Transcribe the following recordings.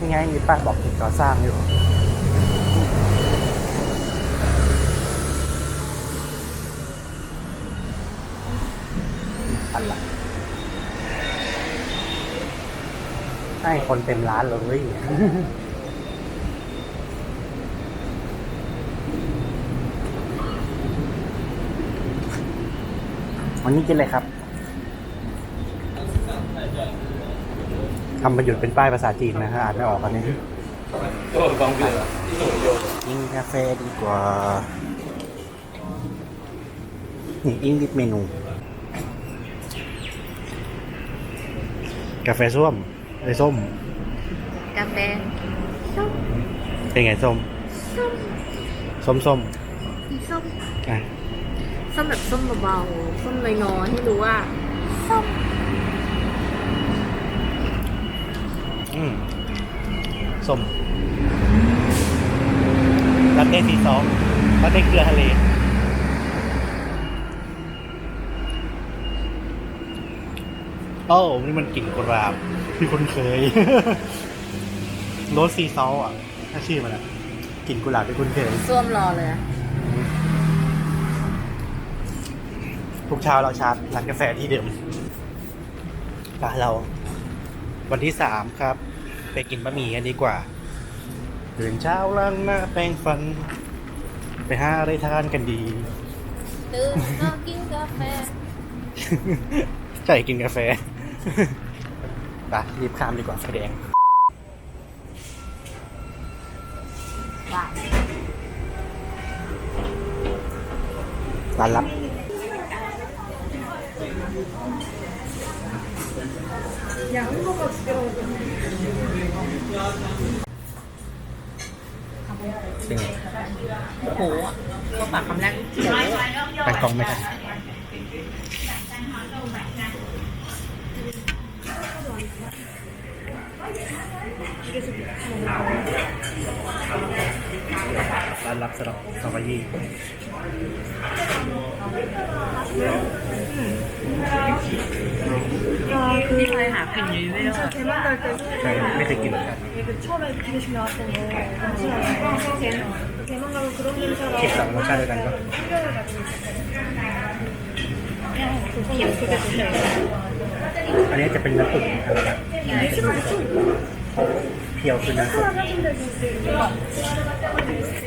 นี่ไงมีป้ายบอกติดก่อสร้างอยู่อันละให้คนเต็มร้านเลยวันนี้กินอะไรครับ ทำประโยชน์เป็นป้ายภาษาจีนนะฮะอ่านไม่ออกอันนี้กินกาแฟดีกว่า นี่อิงลิปเมนู กาแฟส้มไอ้ส้ม กาแฟส้มเป็นไงส้ม ส้ม ส้มส้มมีส้มอะส้มแบบส้มเบาๆส้มน้อยๆให้รู้ว่าส้ม อืมส้มลาเต้สีสองลาเต้เกลือทะเลโอ้นี่มันกลิ่นกุหลาบที่คุ้นเคยโรสซีซอลอะถ้าชื่อมันอะกลิ่นกุหลาบที่คุ้นเคยส้วมรอเลยอะทุกเช้าเราชาร์จร้านกาแฟที่เดิมไปเรา วันที่สามครับ ไปกินบะหมี่กันดีกว่าตื่นเช้าล้างหน้าแปรงฟัน ไปหาอะไรทานกันดี ตื่นมากินกาแฟ ใช่กินกาแฟไปรีบข้ามดีกว่าไฟแดงว้าร้านลับเป็นไงโอ้โหอะก็ปากคำแรกโอ้โหตั้งกล้องไม่ทันร้านลับสำหรับสองยี่ นี่เคยหากลิ่นนี้ไม่ได้ ใช่ไม่เคยกินเหมือนกัน 처음에 되게 중요했던 거 대만가고 그런 냄새가 เก็บสองรสชาติด้วยกันก็ 그냥 그게 좋네요 อันนี้จะเป็นน้ำตุ๋นนะครับเพียวคือน้ำตุ๋นอืม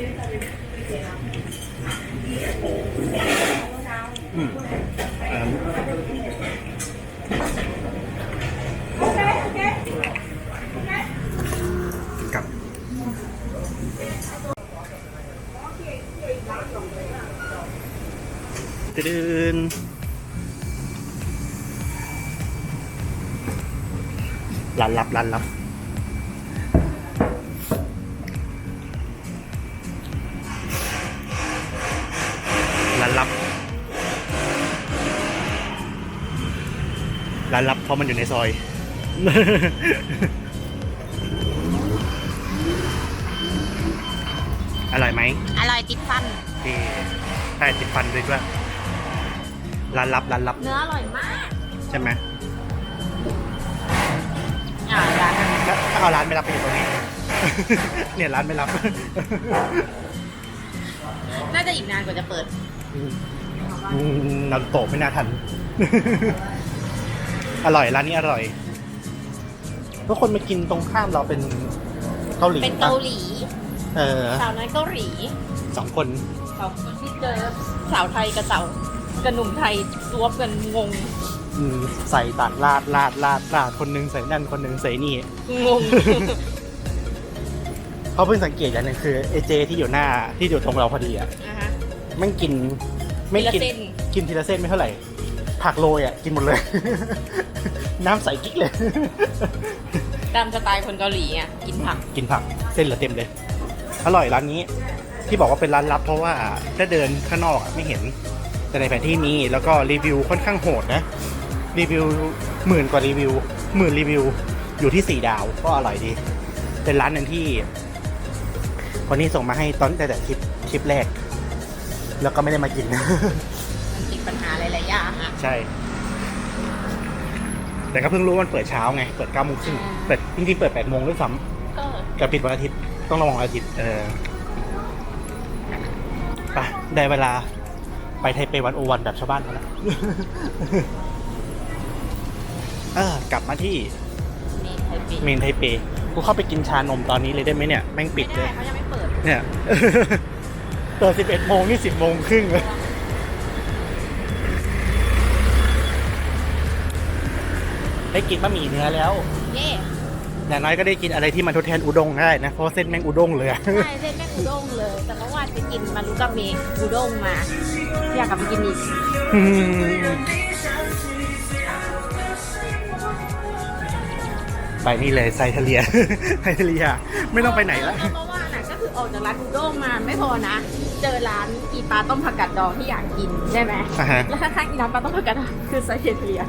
ตื่นร้านลับร้านลับร้านลับร้านลับเพราะมันอยู่ในซอย อร่อยไหมอร่อยติดฟันที่ใช่ติดฟันด้วยด้วย ร้านลับร้านลับเนื้ออร่อยมากใช่ไหมอ่าร้านถ้าถ้าเอาร้านไม่รับไปอยู่ตรงนี้ เนี่ยร้านไม่รับ น่าจะอีกนานกว่าจะเปิดอืมนารูโตะไม่น่าทัน อร่อยร้านนี้อร่อยทุกคนมากินตรงข้ามเราเป็นเกาหลีเป็นเกาหลีเออสาวน้อยเกาหลีสองคนสองคนที่เจอสาวไทยกับสาว กับหนุ่มไทยซวบกันงง อืมใส่ตัดลาดลาดลาดลาดคนหนึงใส่นั่นคนหนึงใส่นี่ งง เขาเพิ่งสังเกตอย่างหนึงคือเอเจที่อยู่หน้าที่อยู่ตรงเราพอดีอะนะคะไม่งกินไม่กิทีละเส้น กินทีละเส้นไม่เท่าไหร่ ผักโรยอะ กินหมดเลย น้ำใสกิ๊กเลย ตามสไตล์คนเกาหลีอะกินผัก กินผักเส้นเหลือเต็มเลย อร่อยร้านนี้ ที่บอกว่าเป็นร้านลับเพราะว่าถ้าเดินข้างนอกอะไม่เห็น แต่ในแผนที่มีแล้วก็รีวิวค่อนข้างโหดนะ รีวิวหมื่นกว่ารีวิวหมื่นรีวิวอยู่ที่สี่ดาวก็อร่อยดี เป็นร้านหนึ่งที่ คนนี้ส่งมาให้ตอนแต่แต่คลิปคลิปแรก แล้วก็ไม่ได้มากินมันติดปัญหาหลายๆอย่างอะใช่ แต่ก็เพิ่งรู้ว่ามันเปิดเช้าไง เปิดเก้าโมงครึ่งเปิดจริงๆเปิดแปดโมงด้วยซ้ก็แต่ปิดวันอาทิตย์ต้องระวังวันอาทิตย์เออไปได้เวลา ไปไทเปวันโอวันแบบชาวบ้านเขาแล้วเออกลับมาที่นี่ไทยปิดเมนไทเปกูเข้าไปกินชานมตอนนี้เลยได้ไหมเนี่ยแม่งปิดเลไม่ย ได้เขายังไม่เปิดเนี่ย เปิดสิบเอ็ดโมงนี่สิบโมงครึ่งเลยได้กินบะหมี่เนื้อแล้ว เย่ อย่างน้อยก็ได้กินอะไรที่มันทดแทนอุด้งได้นะเพราะว่าเส้นแม่งอุด้งเลยอะใช่เส้นแม่งอุด้งเลย แต่เมื่อวานไปกินมารุกาเมะอุด้งมา อยากกลับไปกินอีกอืมไปนี่เลยไซเทเลีย ไซเทเลีย ไม่ต้องไปไหนแล้วเพราะว่าน่ะก็คือออกจากร้านอุด้งมาไม่พอนะ เจอร้านอีปลาต้มผักกาดดองที่อยากกินใช่ไหมอ่าฮะ แล้วข้างๆอีร้านปลาต้มผักกาดดองคือไซเทีย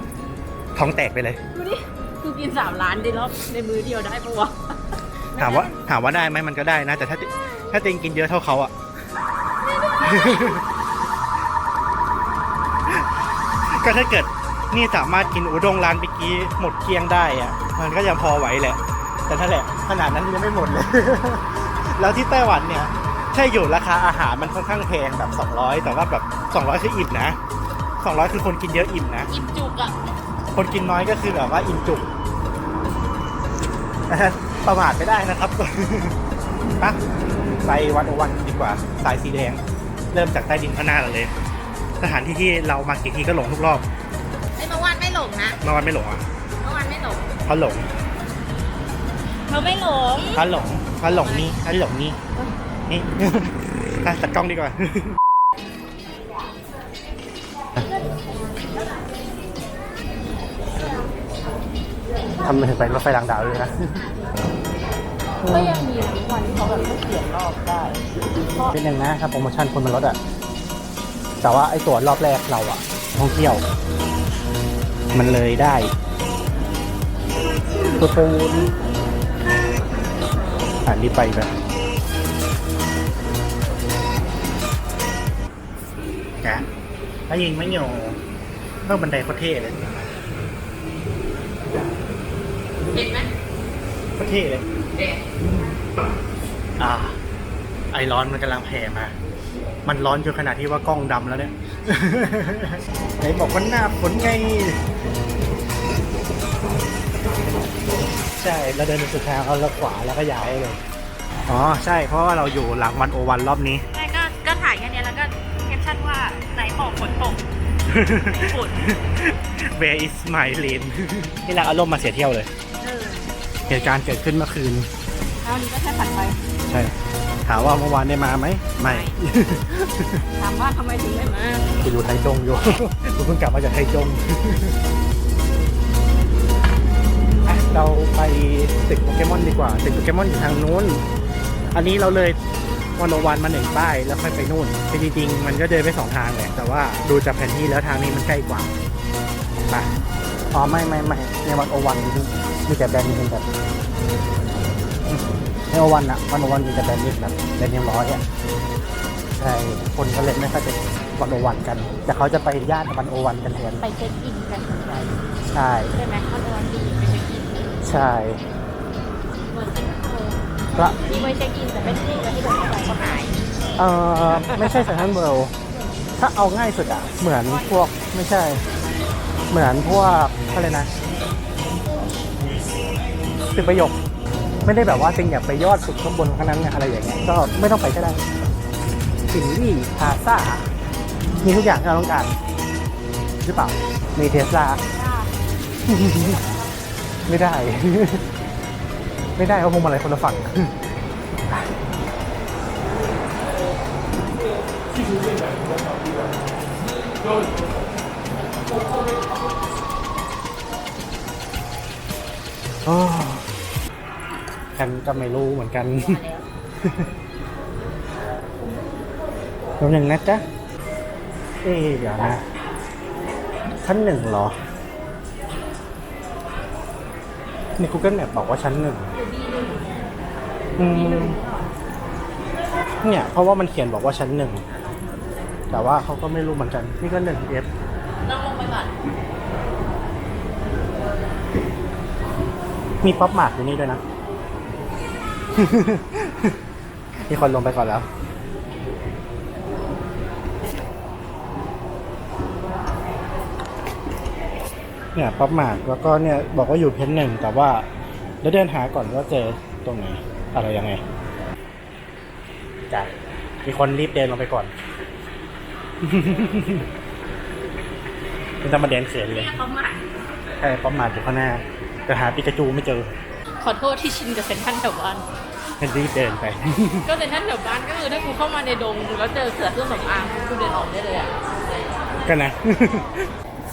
ท้องแตกไปเลย ดูดิ กูกินสามร้านได้รอบในมือเดียวได้ปะวะถามว่าถามว่าได้ไหมมันก็ได้นะ แต่ถ้าถ้าเต็งกินเยอะเท่าเขาอะก็ถ้าเกิดนี่สามารถกินอุด้งร้านเมื่อกี้หมดเกลี้ยงได้อะมันก็ยังพอไหวแหละ แต่ถ้าแหละขนาดนั้นยังไม่หมดเลย แล้วที่ไต้หวันเนี่ยใช่อยู่ราคาอาหารมันค่อนข้างแพงแบบ 200 แต่ว่าแบบ 200 คืออิ่มนะ 200 คือคนกินเยอะอิ่มนะ อิ่มจุกอะคนกินน้อยก็คือแบบว่าอิ่มจุกนะฮะ ประมาทไม่ได้นะครับปะไปวันโอวันดีกว่า สายสีแดง เริ่มจากใต้ดินข้างหน้าเราเลย สถานที่ที่เรามากี่ทีก็หลงทุกรอบไอ้เมื่อวานไม่หลงนะเมื่อวันไม่หลงอะเมื่อวานไม่หลงเขาหลงเขาไม่หลงเขาหลงเขาหลงนี่เขาหลงนี่นี่อะตัดกล้องดีกว่าำไมถึงไปรถไฟรางดาวเลยนะ ก็ยังมีวันที่เขาแบบไม่เปลี่ยนรอบได้เป็นหนึ่งนะถ้าโปรโมชั่นคนมันลดอะ แต่ว่าไอ้ตั๋วรอบแรกเราอะ ท่องเที่ยว มันเลยได้ตัวปูนอ่านนี้ไปแบบแกะถ้ายิงไม่เหนียวเพิ่มบันไดโคตรเท่เลย เห็นไหมโคตรเท่เลย เด็กอ่า ไอร้อนมันกำลังแผ่มา มันร้อนจนขนาดที่ว่ากล้องดำแล้วเนี่ย ไหนบอกว่าหน้าฝนไง ใช่เราเดินไปสุดทางเอาแล้วขวาแล้วก็ย้ายเลย อ๋อ ใช่ เพราะว่าเราอยู่หลังวันโอวันรอบนี้ไม่ก็ก็ถ่ายแค่เนี้ยแล้วก็แคปชั่นว่าไหนบอกฝนตกฝน Where is my lane ที่รักอารมณ์มาเสียเที่ยวเลย เออเหตุการณ์เกิดขึ้นเมื่อคืนแล้ววันนี้ก็แค่ผ่านไป ใช่ถามว่าเมื่อวานได้มาไหมไม่ ถามว่าทำไมถึงไม่มาไปอยู่ไทยจงอยู่ กูเพิ่งกลับมาจากไทยจงอะเราไปตึกโปเกมอนดีกว่าตึกโปเกมอนอยู่ทางนู้น อันนี้เราเลยวันโอวันมาหนึ่งป้ายแล้วค่อยไปนู่นคือจริงๆมันก็เดินไปสองทางแหละแต่ว่าดูจากแผนที่แล้วทางนี้มันใกล้กว่าไปอ๋อไม่ไม่ไม่ในวันโอวัน มีแต่แบรนด์เป็นแบบในโอวันอะวันโอวันมีแต่แบรนด์นี้แบบแบรนด์ยังร้อยอะใช่คนก็เลยไม่ค่อยไปวันโอวันกัน แต่เขาจะไปย่านวันโอวันกันแทนไปเช็คอินกันส่วนใหญ่ใช่ใช่ไหมเขาโดนดีไปเช็คอินใช่เหมือนสิงคโปร์ก็ที่ไปเช็คอินแต่ไม่ได้เช็คไว้ที่โดนเข้าไปก็หายเออไม่ใช่เซนทรัลเวิลด์ถ้าเอาง่ายสุดอะเหมือนพวกไม่ใช่ เหมือนพวกอะไรนะ ตึกประโยค ไม่ได้แบบว่าจริงอยากไปยอดสุดข้างบนข้างนั้นเนี่ยอะไรอย่างเงี้ยก็ไม่ต้องไปก็ได้สินลี่พาซ่ามีทุกอย่างที่เราต้องการ หรือเปล่า มีเทสลาไม่ได้ ไม่ได้เพราะพวงมาลัยคนละฝั่งโอ้ ฉันก็ไม่รู้เหมือนกันมาแล้วตัวหนึ่งนะจ๊ะ เอ๊ะเดี๋ยวนะชั้นหนึ่งเหรอ ใน Google Map บอกว่าชั้นหนึ่งอืมเนี่ย เพราะว่ามันเขียนบอกว่าชั้นหนึ่ง แต่ว่าเขาก็ไม่รู้เหมือนกัน นี่ก็หนึ่งเอฟต้องลงไปก่อนมีป๊อปมาร์ทอยู่นี่ด้วยนะ มีคนลงไปก่อนแล้ว เนี่ยป๊อปมาร์กแล้วก็เนี่ยบอกว่าอยู่เพนหนึ่งแต่ว่าแล้วเดินหาก่อนว่าเจอตรงไหนอะไรยังไงจ้ะมีคนรีบเดินลงไปก่อนไม่ต้องมาเดินเขินเลยเขามาใช่ป๊อปมาร์กอยู่ข้างหน้าแต่หาปิกาจูไม่เจอ ขอโทษที่ชินกับเซนทรันแถวบ้านเป็นรีบเดินไป ก็เซนทรันแถวบ้านก็คือถ้ากูเข้ามาในดงแล้วเจอเสือเครื่องสำอางกูเดินออกได้เลยอะกันนะ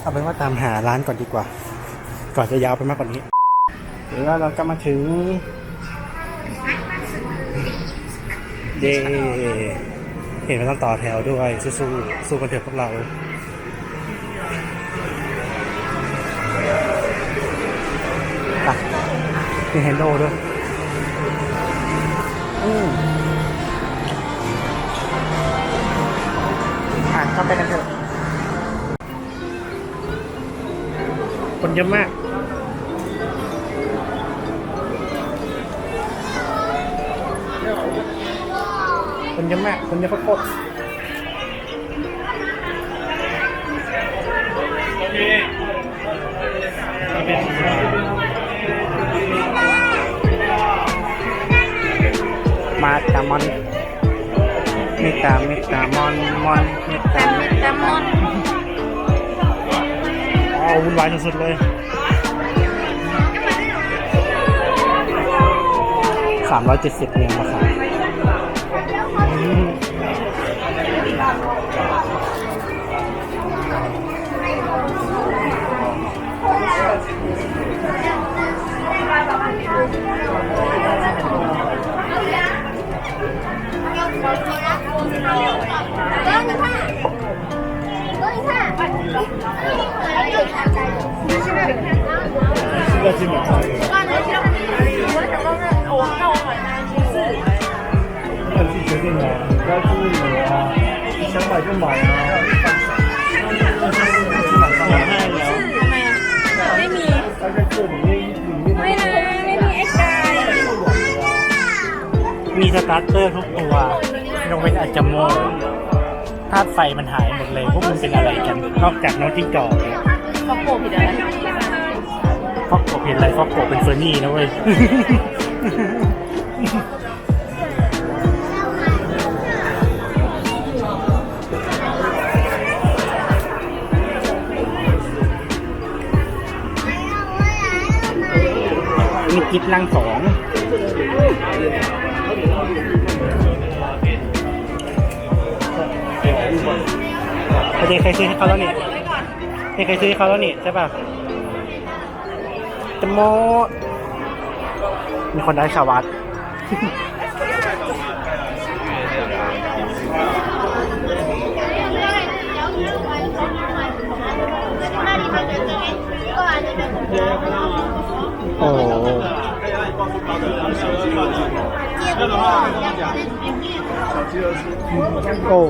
เอาเป็นว่าตามหาร้านก่อนดีกว่า ก่อนจะยาวไปมากกว่านี้แล้วเราก็มาถึง เย่เห็นมันต้องต่อแถวด้วยสู้ๆสู้กันเถอะพวกเรา มีเฮนโดด้วยอืมอะเข้าไปกันเถอะ คนเยอะมาก คนเยอะมาก คนเยอะโคตร มาตามอนเมตาเมตามอนมอนเมตาเมตามอนอ๋อวุ่นวายสุดๆเลยสามร้อยเจ็ดสิบเองราคาาตุไฟมันหายหมดเลยพวกมันเป็นอะไรกันนอกจากน้องจิ้งจอกเนี่ยเขาโกรธผิดอะไรฟอกโกะเป็นอะไรฟอกโกะเป็นเฟอร์นี่นะเว้ยมีกิฟลังสอง ประเด็นใครซื้อให้เขาแล้วเนี่ยนี่ใครซื้อให้เขาแล้วนี่ใช่ป่ะจะโมมีคนได้ชาววัดโอ้โหโอ้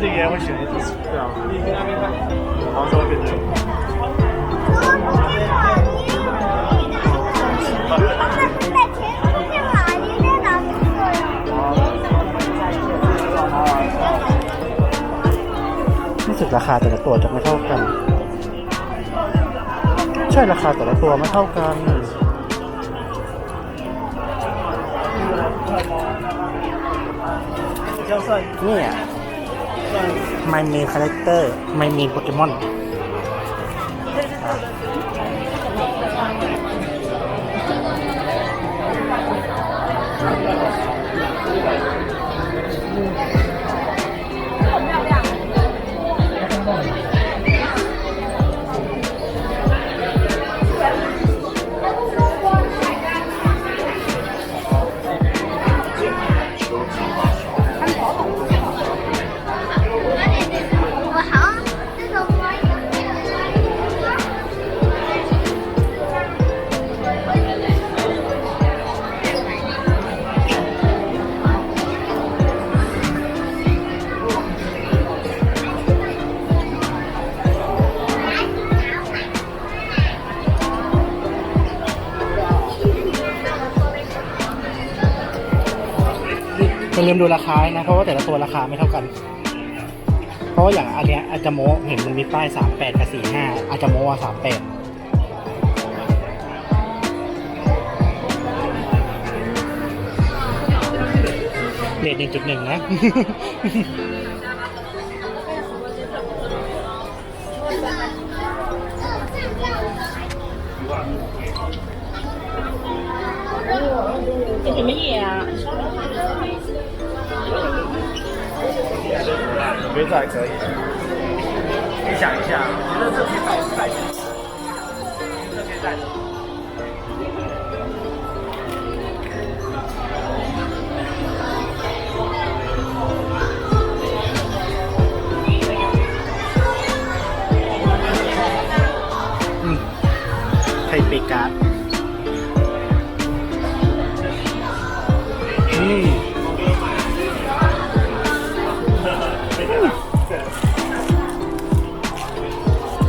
这个也会选择对啊，黄烧变成。 รู้สึกราคาแต่ละตัวจะไม่เท่ากัน ใช่ราคาแต่ละตัวไม่เท่ากัน ไม่มีคาแรคเตอร์ ไม่มีโปเกมอน ลืมดูราคานะ เพราะว่าแต่ละตัวราคาไม่เท่ากัน เพราะว่าอย่างอันเนี้ยอาจจะโมเห็นมันมีป้ายสามแปดกับสี่ห้าอาจจะโมว่าสามแปดเรทหนึ่งจุดหนึ่งนะ 觉得这还可以。你想一下，我觉得这可以带带起来，这可以带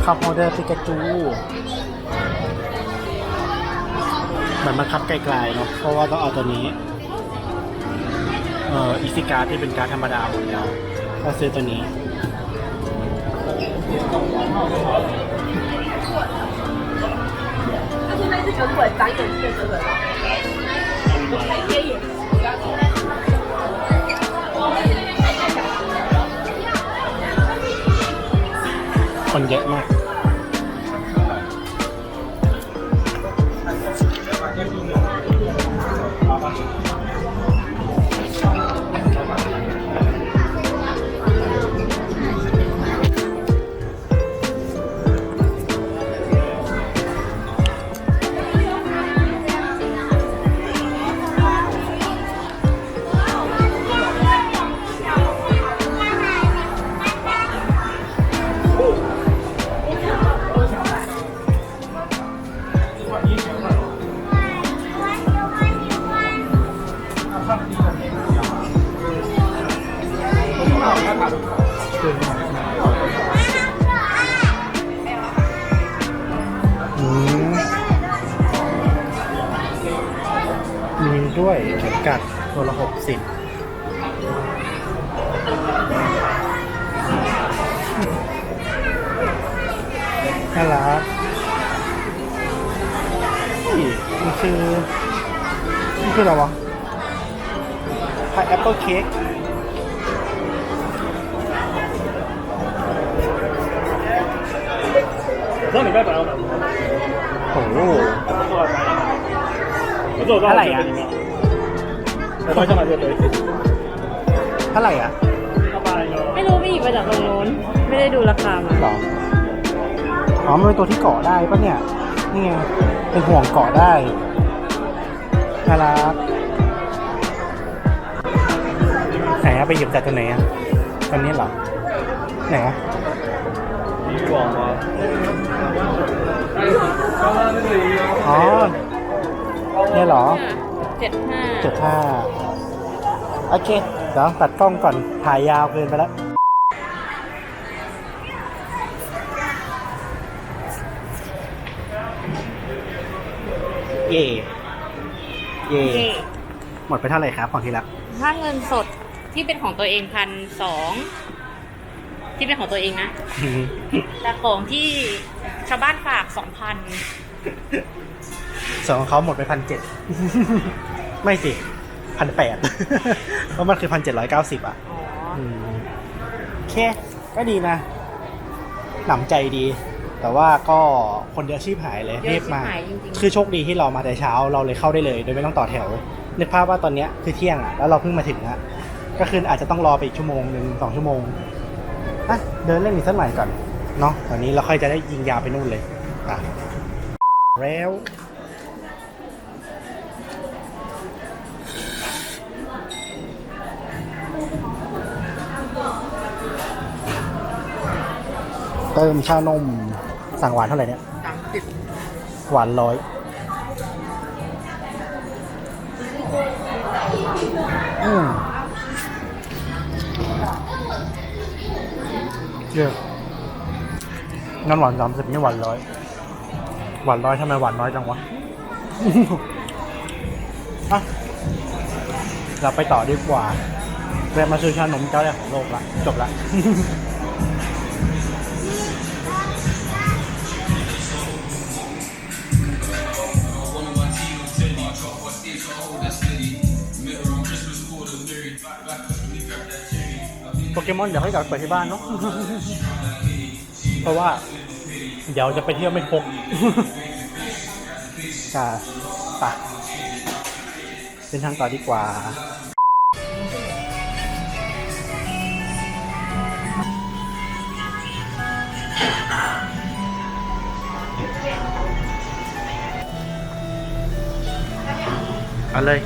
คาร์โมเดอร์ปิกาจูเหมือนบังคับไกลๆเนาะ เพราะว่าต้องเอาตัวนี้ เอ่ออีซิการ์ดที่เป็นการ์ดธรรมดาหมดแล้วก็ซื้อตัวนี้ 他现在是整鬼白整是整鬼吧？ คนเยอะมาก ด้วยเข็มกัดตัวละหกสิบน่ารักนี่มันคือมันคืออะไรวะพายแอปเปิลเค้ก 我知道你在白老板吗？ โอ้โห 我做到他来呀我到 ไม่จังหวัเดียวเลยเท่าไหร่อะไม่รู้ไม่หยิบมาจากตรงโน้น ไม่ได้ดูราคามาหรออ๋อมันเป็นตัวที่เกาะได้ปะเนี่ย นี่ไง เป็นห่วงเกาะได้น่ารักไหนอะไปหยิบจากตรงไหนอะตรงนี้เหรอ ไหนอะอ๋อเนี่ยเหรอเจ็ดห้าเจ็ดห้า โอเค เดี๋ยวตัดกล้องก่อน ถ่ายยาวเกินไปแล้วเย่เย่ เย่ หมดไปเท่าไหร่ครับของที่รักถ้าเงินสดที่เป็นของตัวเองพันสองที่เป็นของตัวเองนะ แต่ของที่ชาวบ้านฝากสองพันส่วนของเขาหมดไปพันเจ็ด ไม่สิ พันแปดเพราะมันคือพันเจ็ดร้อยเก้าสิบอะอ๋ออืมโอเค ก็ดีนะ หนำใจดี แต่ว่าก็คนเยอะชีพหายเลยเยอะรีบมาชิบหายจริงๆคือโชคดีที่เรามาแต่เช้าเราเลยเข้าได้เลย โดยไม่ต้องต่อแถว นึกภาพว่าตอนเนี้ยคือเที่ยงอะแล้วเราเพิ่งมาถึงอะก็คืออาจจะต้องรอไปอีกชั่วโมงหนึ่งสองชั่วโมงอะเดินเล่นอีกสักหน่อยก่อนเนาะตอนนี้เราค่อยจะได้ยิงยาวไปนู่นเลยอะแล้ว เติมชานมสั่งหวานเท่าไหร่เนี่ยสามสิบหวานร้อยอืมเยอะงั้นหวานสามสิบนี่หวานร้อยหวานร้อยทำไมหวานน้อยจังวะอะเราไปต่อดีกว่าแวะมาซื้อชานมเจ้าแรกของโลกละจบละ อนเดี๋ยวให้กลับไปที่บ้านเนาะ เพราะว่า เดี๋ยวจะไปเที่ยวไม่ครบค่ะไปเป็นทางต่อดีกว่าเอาเลย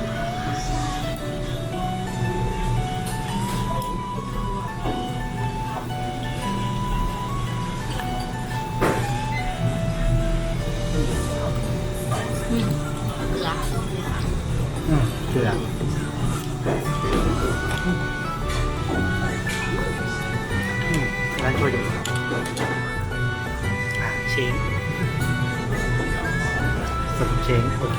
กลืออืมร้านช่วยดูอะเชงสมเชงโอเค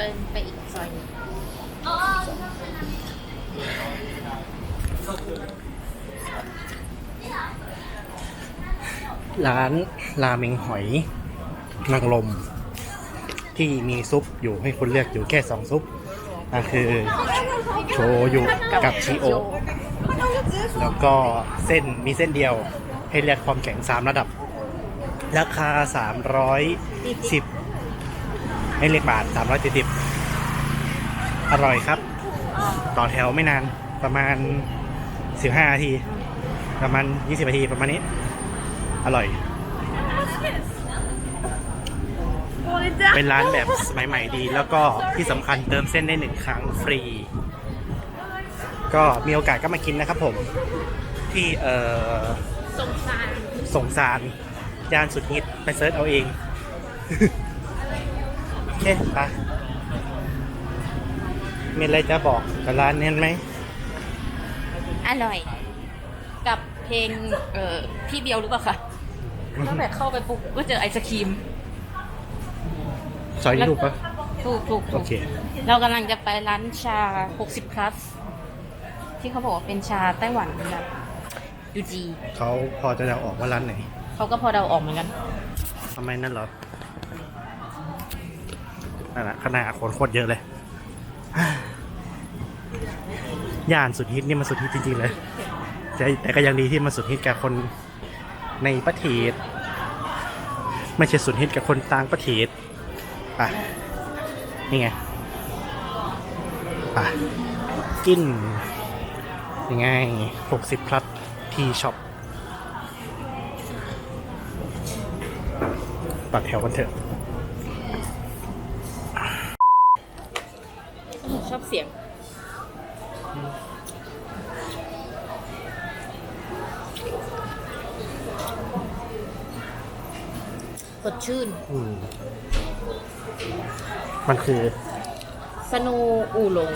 เป็นไปอีกซอยหนึงร้านราเมงหอยนางรมที่มีซุปอยู่ให้คุณเลือกอยู่แค่สองซุปนั่นคือโชยุกับชิโอ แล้วก็เส้นมีเส้นเดียวให้เลือกความแข็งสามระดับ ราคาสามร้อยสิบ ให้เรียกบาทสามร้อยสิบอร่อยครับ ต่อแถวไม่นานประมาณสิบห้านาที ประมาณยี่สิบนาทีประมาณนี้ อร่อย เป็นร้านแบบสมัยใหม่ดี แล้วก็ที่สำคัญเติมเส้นได้หนึ่งครั้งฟรี ก็มีโอกาสก็มากินนะครับผม ที่เอ่อสงสารสงสารย่านสุดฮิตไปเซิร์ชเอาเองโอ เคไปมีอะไรจะบอกกับร้านนี้ไหม อร่อย กับเพลงเอ่อพี่เบียวหรือเปล่าคะตั้งแต่เข้าไปปุ๊บก็เจอไอศครีม ซอยนี้ถูกปะถูกถูกโอถูกเค เรากำลังจะไปร้านชา 60 plus ที่เขาบอกว่าเป็นชาไต้หวันแบบยูจีเขาพอจะเดาออกว่าร้านไหนเขาก็พอเดาออกเหมือนกัน ทำไมนั่นเหรอ นั่นแหละขนาดคนโคตรเยอะเลยย่านสุดฮิตนี่มันสุดฮิตจริงๆเลยแต่แต่ก็ยังดีที่มันสุดฮิตกับคนในประเทศไม่ใช่สุดฮิตกับคนต่างประเทศอะนี่ไงอะกินยังไงหกสิบพลัสทีช็อปตัดแถวกันเถอะ ชอบ เสียง สดชื่น อืมมันคือสโนอูหลง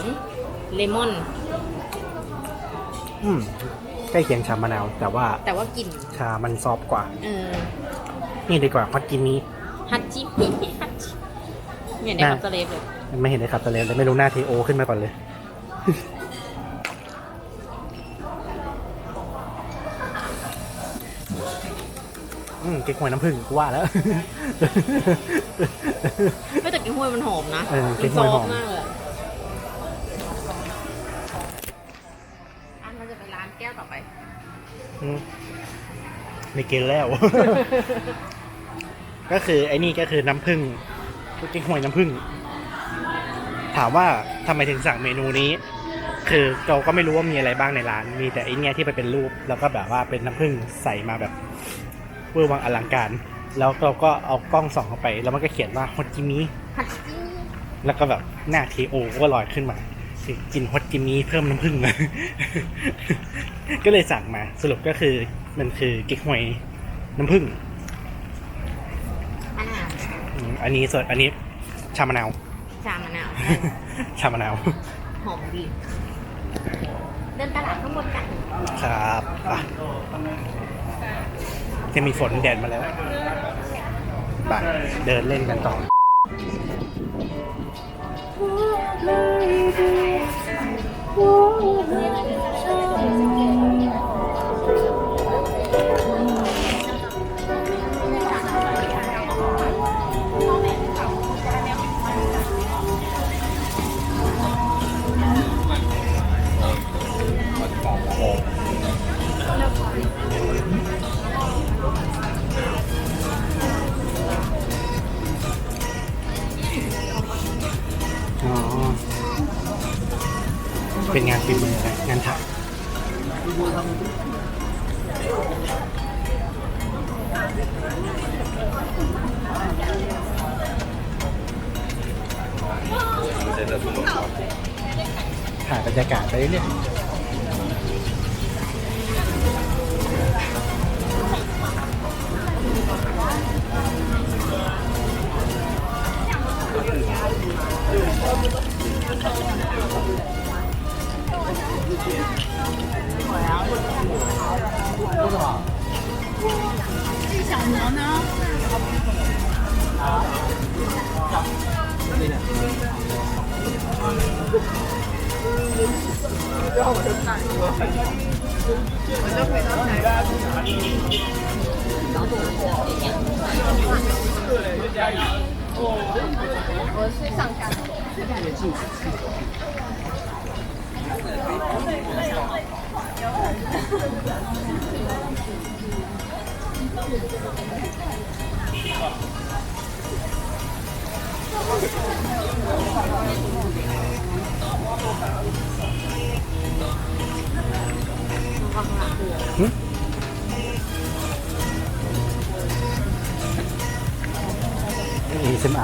เลมอน อืมใกล้เคียงชามะนาว แต่ว่าแต่ว่ากลิ่นชามันซอฟต์กว่า เออนี่ดีกว่าพัดกินนี้ ฮัตจิปิฮัตจิเนี่ยในน่าคำทะเลเลย ไม่เห็นได้ขับตะเลนเลยไม่รู้หน้าทีโอขึ้นมาก่อนเลยอืมเก๊กฮวยน้ำผึ้งกูว่าแล้ว ไม่แต่กิ้งห้วยมันหอมนะเออมันเก๊กฮวยหอมซฟต์มากเลยอะอันเราจะไปร้านแก้วต่อไป อืมไม่กินแล้ว ก็คือไอ้นี่ก็คือน้ำผึ้งเก๊กฮวยน้ำผึ้ง ถามว่าทำไมถึงสั่งเมนูนี้ คือเราก็ไม่รู้ว่ามีอะไรบ้างในร้าน มีแต่ไอเนี้ยที่มันเป็นรูป แล้วก็แบบว่าเป็นน้ำผึ้งใส่มาแบบเวอร์วังอลังการ แล้วเราก็เอากล้องส่องเข้าไป แล้วมันก็เขียนว่าฮอตจิมิผักจิ้งแล้วก็แบบหน้าทีโอก็ลอยขึ้นมากินฮอตจิมิเพิ่มน้ำผึ้งมาก็เลยสั่งมาสรุปก็คือมันคือกิ๊กฮวยน้ำผึ้งอ่าอืมอันนี้ส่วนอันนี้ชามะนาว ชามะนาว ชามะนาว หอมดี เดินตลาดข้างบนกันครับอะจะมีฝนแดดมาแล้วไปเดินเล่นกันต่ออ๋ เป็นงานฝีมือนะงานถักถ่ายบรรยากาศไปเรื่อย 我想要自己，我想要自的。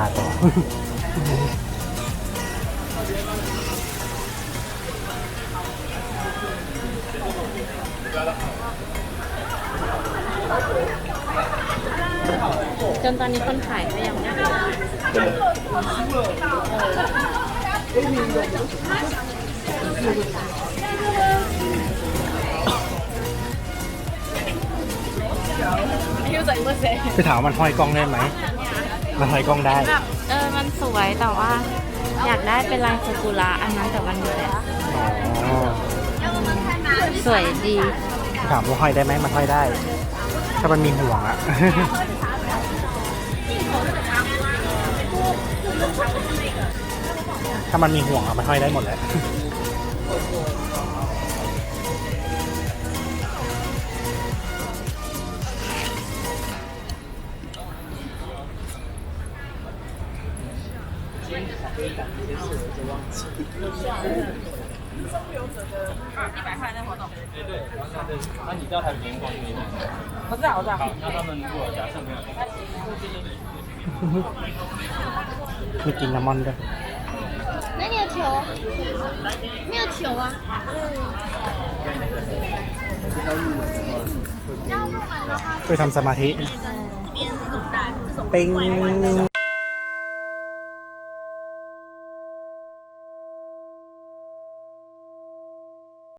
าต่อ นตอนนี้คนขายก็ยังไม่มาไปถามว่ามันห้อยกล้องได้ไหม มันห้อยกล้องได้ แบบเออมันสวยแต่ว่า อยากได้เป็นลายซากุระอันนั้นแต่วันนี้แหละอ๋อสวยดี ถามว่าห้อยได้ไหมมันห้อยได้ ถ้ามันมีห่วงอะ ถ้ามันมีห่วงอะมันห้อยได้หมดแหละ 那你叫他员工给你。我知道，我知道。好，那他们如果假设没有， มีกินน้ำมอนด้วย 那你有球？没有球啊。 ไปทำสมาธิ 边这种大，这种 ปิง